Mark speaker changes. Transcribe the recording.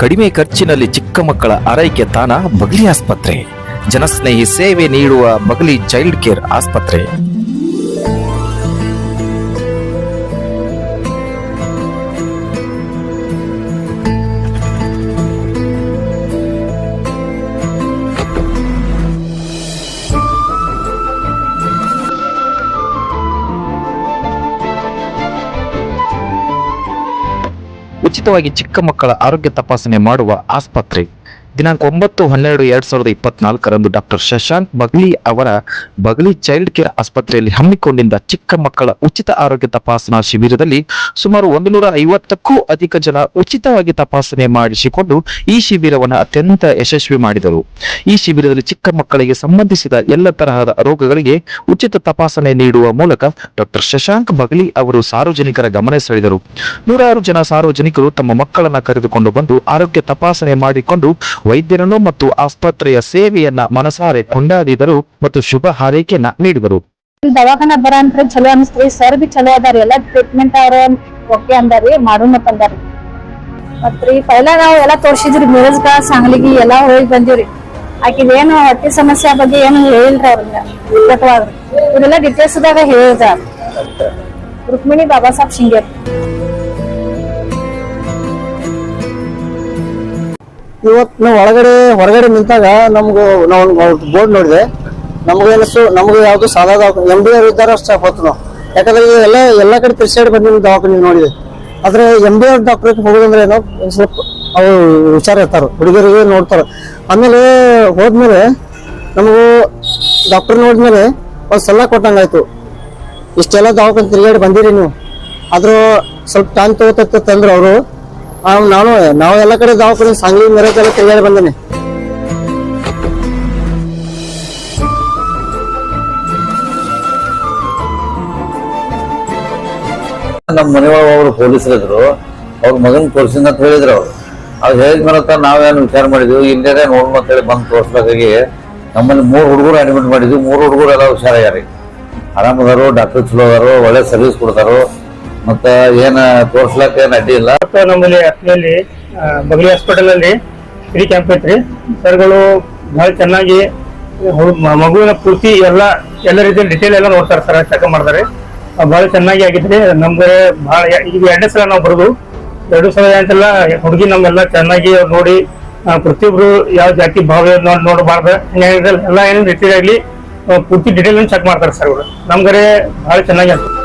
Speaker 1: ಕಡಿಮೆ ಖರ್ಚಿನಲ್ಲಿ ಚಿಕ್ಕ ಮಕ್ಕಳ ಆರೈಕೆ ತಾಣ ಬಗಲಿ ಆಸ್ಪತ್ರೆ. ಜನಸ್ನೇಹಿ ಸೇವೆ ನೀಡುವ ಬಗಲಿ ಚೈಲ್ಡ್ ಕೇರ್ ಆಸ್ಪತ್ರೆ. ಉಚಿತವಾಗಿ ಚಿಕ್ಕ ಮಕ್ಕಳ ಆರೋಗ್ಯ ತಪಾಸಣೆ ಮಾಡುವ ಆಸ್ಪತ್ರೆ. ದಿನಾಂಕ ಒಂಬತ್ತು ಹನ್ನೆರಡು ಎರಡ್ ಸಾವಿರದ ಇಪ್ಪತ್ನಾಲ್ಕರಂದು ಡಾಕ್ಟರ್ ಶಶಾಂಕ್ ಬಗ್ಲಿ ಅವರ ಬಗ್ಲಿ ಚೈಲ್ಡ್ ಕೇರ್ ಆಸ್ಪತ್ರೆಯಲ್ಲಿ ಹಮ್ಮಿಕೊಂಡಿದ್ದ ಚಿಕ್ಕ ಮಕ್ಕಳ ಉಚಿತ ಆರೋಗ್ಯ ತಪಾಸಣಾ ಶಿಬಿರದಲ್ಲಿ ಸುಮಾರು ಒಂದು ನೂರ ಐವತ್ತಕ್ಕೂ ಅಧಿಕ ಜನ ಉಚಿತವಾಗಿ ತಪಾಸಣೆ ಮಾಡಿಸಿಕೊಂಡು ಈ ಶಿಬಿರವನ್ನು ಅತ್ಯಂತ ಯಶಸ್ವಿ ಮಾಡಿದರು. ಈ ಶಿಬಿರದಲ್ಲಿ ಚಿಕ್ಕ ಮಕ್ಕಳಿಗೆ ಸಂಬಂಧಿಸಿದ ಎಲ್ಲ ತರಹದ ರೋಗಗಳಿಗೆ ಉಚಿತ ತಪಾಸಣೆ ನೀಡುವ ಮೂಲಕ ಡಾಕ್ಟರ್ ಶಶಾಂಕ್ ಬಗ್ಲಿ ಅವರು ಸಾರ್ವಜನಿಕರ ಗಮನ ಸೆಳೆದರು. ನೂರಾರು ಜನ ಸಾರ್ವಜನಿಕರು ತಮ್ಮ ಮಕ್ಕಳನ್ನ ಕರೆದುಕೊಂಡು ಬಂದು ಆರೋಗ್ಯ ತಪಾಸಣೆ ಮಾಡಿಕೊಂಡು ವೈದ್ಯರನ್ನು ಮತ್ತು ಆಸ್ಪತ್ರೆಯ ಸೇವೆಯನ್ನ ಮನಸಾರೆ ಕೊಂಡಾಡಿದರು ಮತ್ತು ಶುಭ ಹಾರೈಕೆಯನ್ನ ನೀಡಿದರು.
Speaker 2: ದವಾಖಾನ ಬರ ಅಂತ ಚಲೋ ಅನಿಸ್ತ್ರಿ, ಸರ್ ಬಿ ಚಲೋ ಅದಾರ, ಎಲ್ಲ ಟ್ರೀಟ್ಮೆಂಟ್ ಅವ್ರ ಓಕೆ ಅಂದಾರಿ ಮಾಡೋಣ ಅಂದಾರಿ ಮತ್ರಿ ಪೈಲ ನಾವು ಎಲ್ಲ ತೋರ್ಸಿದ್ರಿ, ಮಿರಜ್ಗ, ಸಾಂಗ್ಲಿಗಿ ಎಲ್ಲ ಹೋಗಿ ಬಂದಿವ್ರಿ. ಆಕಿದ ಏನು ಹೊಟ್ಟೆ ಸಮಸ್ಯೆ ಬಗ್ಗೆ ಏನು ಹೇಳಿಲ್ರಿ ಅವ್ರಿಗೆ ಇವರೆಲ್ಲ ಡಿಟೇಲ್ಸ್ ದಾಗ ಹೇಳಿದ ರುಕ್ಮಿಣಿ ಬಾಬಾ ಸಾಹೇಬ್ ಶಿಂಗೇರ್.
Speaker 3: ಇವತ್ತು ನಾವು ಒಳಗಡೆ, ಹೊರಗಡೆ ನಿಂತಾಗ ನಮ್ಗೆ ನಾವು ಬೋರ್ಡ್ ನೋಡಿದೆ. ನಮ್ಗೆ ಅನಿಸ್ತು ನಮ್ಗೆ ಯಾವುದು ಸಾದಾ ದವಾಖಾನೆ ಎಂ ಬಿ ಅವ್ರು ಇದ್ದಾರೆ ಅಷ್ಟು ಹೊತ್ತು ನಾವು. ಯಾಕಂದ್ರೆ ಎಲ್ಲ ಎಲ್ಲ ಕಡೆ ತಿರ್ಸಾಡಿ ಬಂದಿದ್ದು ದವಾಖಾನೆ ನೋಡಿದೆ. ಆದರೆ ಎಂ ಬಿ ಆರ್ ಡಾಕ್ಟರ್ ಹೋಗೋದಂದ್ರೆ ಏನೋ ಸ್ವಲ್ಪ ಅವ್ರು ವಿಚಾರ ಇರ್ತಾರೆ ಹುಡುಗರಿಗೆ ನೋಡ್ತಾರೆ. ಆಮೇಲೆ ಹೋದ್ಮೇಲೆ ನಮಗೂ ಡಾಕ್ಟರ್ ನೋಡಿದ್ಮೇಲೆ ಒಂದು ಸಲ ಕೊಟ್ಟಂಗಾಯ್ತು. ಇಷ್ಟೆಲ್ಲ ದವಾಖಾನೆ ತಿರುಗಾಡಿ ಬಂದಿರಿ ನೀವು. ಆದರೂ ಸ್ವಲ್ಪ ಟೈಮ್ ತಗೋತಂದ್ರು ಅವರು. ನಾನು, ನಾವು ಎಲ್ಲ ಕಡೆ ದವಾಖಾನೆ, ಸಾಂಗ್ಲಿ ಮೆರಕೆಲ್ಲ ತಿರುಗಾಡಿ ಬಂದೇನೆ.
Speaker 4: ನಮ್ಮ ಮನೆಯೊಳಗೆ ಅವರು ಪೊಲೀಸರಿದ್ರು ಅವ್ರ ಮಗನ್ ತೋರ್ಸಿಂದ ಅಂತ ಹೇಳಿದ್ರು ಅವ್ರು. ಅವ್ರು ಹೇಳಿದ ಮೇಲೆ ನಾವೇನು ವಿಚಾರ ಮಾಡಿದ್ವಿ ಇಲ್ಲೇ ನೋಡು ಅಂತ ಹೇಳಿ ಬಂದು ತೋರಿಸ್ಬೇಕಾಗಿ ನಮ್ಮಲ್ಲಿ ಮೂರು ಹುಡುಗರು ಅಡ್ಮಿಟ್ ಮಾಡಿದ್ವಿ. ಮೂರು ಹುಡುಗರು ಎಲ್ಲ ಹುಷಾರಾಗ್ಯಾರಿ ಆರಾಮದಾರು ಡಾಕ್ಟರ್ ಚಲೋ ಅದಾರು, ಒಳ್ಳೆ ಸರ್ವಿಸ್ ಕೊಡ್ತಾರು. ಮತ್ತ ಏನ ತೋರ್ಸ್ಲಾಕ ಏನ್ ಅಡ್ಡಿ ಇಲ್ಲ?
Speaker 5: ನಮ್ಮಲ್ಲಿ ಹತ್ತಿಯಲ್ಲಿ ಬಗಲಿ ಹಾಸ್ಪಿಟಲ್ ಅಲ್ಲಿ ಫ್ರೀ ಕ್ಯಾಂಪ್ ಐತ್ರಿ. ಸರ್ಗಳು ಬಹಳ ಚೆನ್ನಾಗಿ ಮಗುವಿನ ಪೂರ್ತಿ ಎಲ್ಲ ಎಲ್ಲ ರೀತಿಯ ಡಿಟೇಲ್ ಎಲ್ಲ ನೋಡ್ತಾರೆ ಸರ್ ಚೆಕ್ ಮಾಡ್ತಾರೆ. ಬಹಳ ಚೆನ್ನಾಗಿ ಆಗಿದ್ರಿ. ನಮ್ಗೆ ಬಹಳ ಈಗ ಎರಡನೇ ಸಲ ನಾವು ಬರೋದು. ಎರಡು ಸಲ ಹುಡುಗಿ ನಮ್ಮೆಲ್ಲ ಚೆನ್ನಾಗಿ ನೋಡಿ ಪ್ರತಿಯೊಬ್ರು ಯಾವ ಜಾತಿ ಭಾವ ನೋಡಿ, ನೋಡಬಾರ್ದು. ಎಲ್ಲ ಏನೇನು ಡಿಟೇಲ್ ಆಗಲಿ ಪೂರ್ತಿ ಡಿಟೇಲ್ ಚೆಕ್ ಮಾಡ್ತಾರೆ ಸರ್ ಅವರು ನಮ್ಗರೆ ಬಹಳ ಚೆನ್ನಾಗಿ ಅನ್ಸುತ್ತೆ.